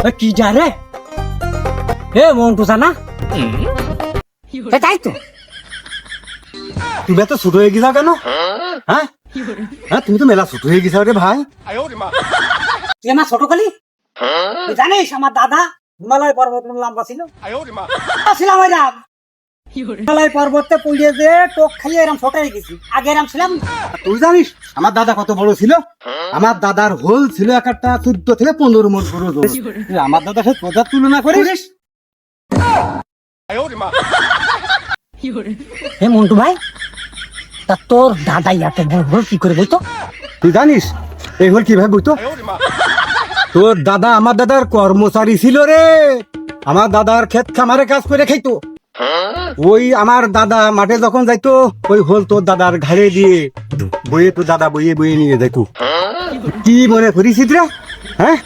এ, কি যা রে? এ মন্টু তাই তো। তুমি এত ছোট হয়ে গেছা কেন? হ্যাঁ? হ্যাঁ তুমি তো মেলা ছোট হয়ে গেছা রে ভাই। তুই আমার ছোট কালি তুই জানিস আমার দাদা হিমালয় পর্বত লম্বা ছিল ছিলাম হিমালয় পর্বতে পুড়িয়ে যে টোক খাইয়ে এরম ছোট হয়ে গেছি আগে এরম ছিলাম। তুই জানিস আমার দাদা কত বড় ছিল? আমার দাদার হোল ছিল এক একটা চোদ্দ থেকে পনেরো মন বড়। আমার দাদার সাথে তোদের তুলনা করিস? হে মন্টু ভাই তা তোর দাদা ইয়াতে বড় বড় কি করে বলতো তুই জানিস এই হোল কীভাবে বুঝতো তোর দাদা আমার দাদার কর্মচারী ছিল রে। আমার দাদার ক্ষেত খামারে কাজ করে খাইতো। ওই আমার দাদা মাঠে যখন যাইতো, ওই হল তোর দাদার ঘাড়ে দিয়ে। বইয়ে তোর দাদা বইয়ে বইয়ে নিয়ে যাইতো। কি মনে করিস হ্যাঁ?